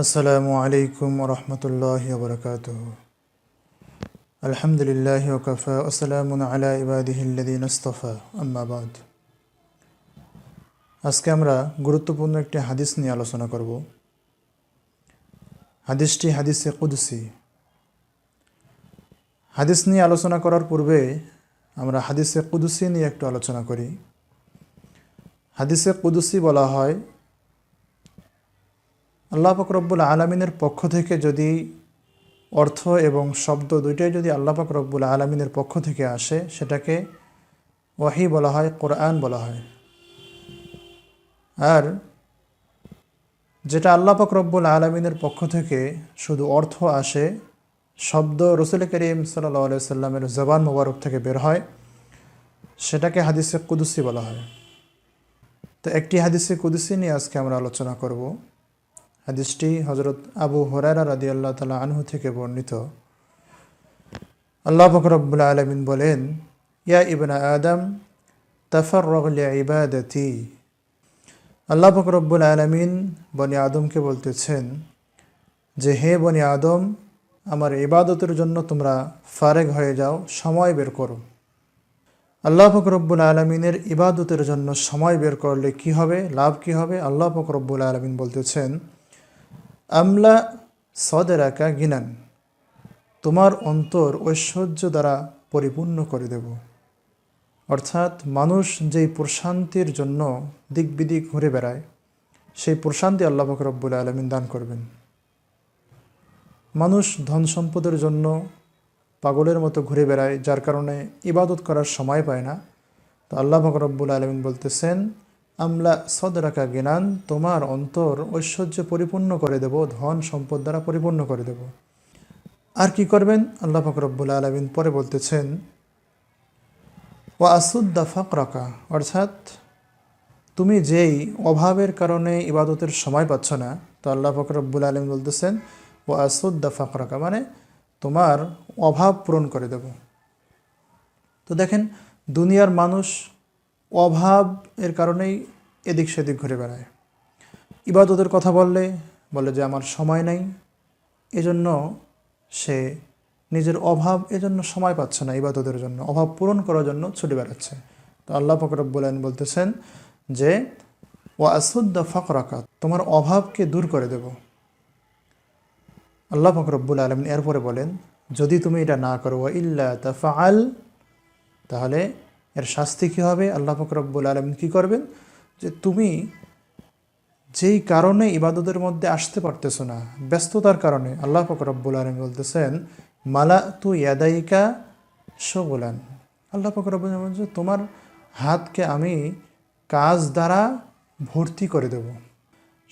আসসালামু আলাইকুম রহমতুল্লাহ বরকাত আলহামদুলিল্লাহ ওকফা আসসালামুন আলা ইবাদিহিল্লাদিন আস্তফা আম্মাবাদ আজকে আমরা গুরুত্বপূর্ণ একটি হাদিস নিয়ে আলোচনা করব। হাদিসটি হাদিসে কুদসি। হাদিস নিয়ে আলোচনা করার পূর্বে আমরা হাদিসে কুদসি নিয়ে একটু আলোচনা করি। হাদিসে কুদসি বলা হয় আল্লাহ ফকরব্বুল আলমিনের পক্ষ থেকে যদি অর্থ এবং শব্দ দুইটাই যদি আল্লাহ ফকরব্বুল আলমিনের পক্ষ থেকে আসে, সেটাকে ওয়াহি বলা হয়, কোরআন বলা হয়। আর যেটা আল্লাহ ফকরব্বুল আলমিনের পক্ষ থেকে শুধু অর্থ আসে, শব্দ রসুল করিম সাল্লা সাল্লামের জবান মোবারক থেকে বের হয়, সেটাকে হাদিসে কুদুসি বলা হয়। তো একটি হাদিসে কুদুসি নিয়ে আজকে আমরা আলোচনা করব। হাদিসটি হজরত আবু হরারা রাদি আল্লাহ তালা আনহু থেকে বর্ণিত। আল্লাহ ফকরবুল্লা আলমিন বলেন, ইয়া ইবনা আদম তফর রগলিয়া ইবাদতি আল্লাহ ফকরবুল আলমিন বনি আদমকে বলতেছেন, যে হে বনি আদম, আমার ইবাদতের জন্য তোমরা ফারেক হয়ে যাও, সময় বের করো। আল্লাহ ফকরব্বুল আলমিনের ইবাদতের জন্য সময় বের করলে কি হবে, লাভ কি হবে? আল্লাহ ফকরব্বুল আলমিন বলতেছেন আমলা সদেরাকা গিনান, তোমার অন্তর ঐশ্বর্য দ্বারা পরিপূর্ণ করে দেব। অর্থাৎ মানুষ যেই প্রশান্তির জন্য দিক বিদিক ঘুরে বেড়ায়, সেই প্রশান্তি আল্লাহ ফকরব্বুল আলমিন দান করবেন। মানুষ ধন সম্পদের জন্য পাগলের মতো ঘুরে বেড়ায়, যার কারণে ইবাদত করার সময় পায় না। তো আল্লাহ ফকরব্বুল আলমিন বলতেছেন আমলা সদরাকা জ্ঞান তোমার অন্তর ঐশ্বর্য পরিপূর্ণ করে দেব, ধন সম্পদ দ্বারা পরিপূর্ণ করে দেব। আর কি করবেন? আল্লাহ ফকরব্বুল আলমিন পরে বলতেছেন ও আসুদ্দা ফকরাকা অর্থাৎ তুমি যেই অভাবের কারণে ইবাদতের সময় পাচ্ছ না, তো আল্লাহ ফকরব্বুল আলম বলতেছেন ও আসুদ্দা ফকরাকা মানে তোমার অভাব পূরণ করে দেব। তো দেখেন, দুনিয়ার মানুষ অভাব এর কারণেই এদিক সেদিক ঘুরে বেড়ায়। ইবাদতের কথা বললে, বলে যে আমার সময় নাই, এজন্য সে নিজের অভাব এজন্য সময় পাচ্ছে না ইবাদতের জন্য। অভাব পূরণ করার জন্য ছুটে বেড়াচ্ছে। তো আল্লাহ ফকরব বলেন বলতেছেন যে ও আসুদ্দা ফকরাকাত তোমার অভাবকে দূর করে দেব। আল্লাহ ফকরব্বুল আলমিন এরপরে বলেন, যদি তুমি এটা না করো ইল্লা আল তাহলে এর শাস্তি কী হবে? আল্লাহ ফকরব্বুল আলমিন কী করবেন? যে তুমি যেই কারণে ইবাদতের মধ্যে আসতে পারতেছো না, ব্যস্ততার কারণে, আল্লাহ ফকরব্বুল আলম বলতেছেন মালা তু ইয়াদাইকা শোগুলান। আল্লাহ ফকরব্বুল বলছে তোমার হাতকে আমি কাজ দ্বারা ভর্তি করে দেব।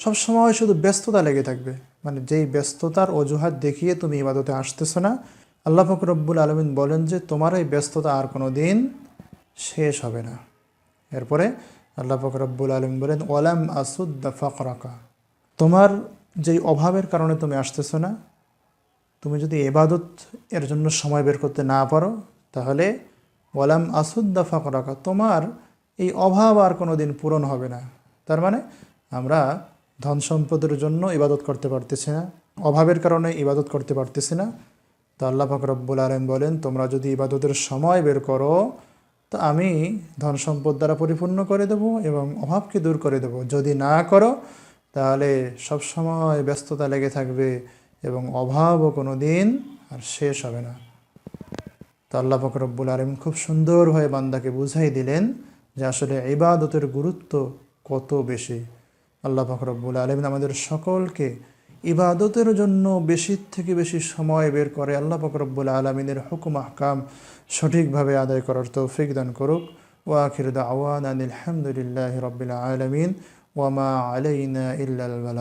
সব সময় শুধু ব্যস্ততা লেগে থাকবে। মানে যেই ব্যস্ততার অজুহাত দেখিয়ে তুমি ইবাদতে আসতেছো না, আল্লাহ ফকরব্বুল আলমিন বলেন যে তোমার এই ব্যস্ততা আর কোনো দিন শেষ হবে না। এরপরে আল্লাহ ফকরব্বুল আলম বলেন, ওয়ালাম আসুদ্দা ফকরাকা। তোমার যেই অভাবের কারণে তুমি আসতেছো না, তুমি যদি এবাদত এর জন্য সময় বের করতে না পারো, তাহলে ওয়ালাম আসুদ্দা ফকরাকা, তোমার এই অভাব আর কোনো দিন পূরণ হবে না। তার মানে আমরা ধন সম্পদের জন্য ইবাদত করতে পারতেছি না, অভাবের কারণে ইবাদত করতে পারতেছি না। তো আল্লাহ ফকরব্বুল আলম বলেন, তোমরা যদি ইবাদতের সময় বের করো তো আমি ধন সম্পদ দ্বারা পরিপূর্ণ করে দেব এবং অভাবকে দূর করে দেব। যদি না করো, তাহলে সব সময় ব্যস্ততা লেগে থাকবে এবং অভাবও কোনো দিন আর শেষ হবে না। তো আল্লাহ ফকরব্বুল আলম খুব সুন্দরভাবে বান্দাকে বুঝাই দিলেন যে আসলে ইবাদতের গুরুত্ব কত বেশি। আল্লাহ ফকরব্বুল আলমিন আমাদের সকলকে ইবাদতের জন্য বেশি থেকে বেশি সময় বের করে আল্লাহ ফকরবুল আলমিনের হুকুম, আহকাম সঠিকভাবে আদায় করার তৌফিক দান করুক। ওয়াখির দাওয়ান আলহামদুলিল্লাহ রবিল আলমিন। ওয়ামা আলাইনা ইল্লাল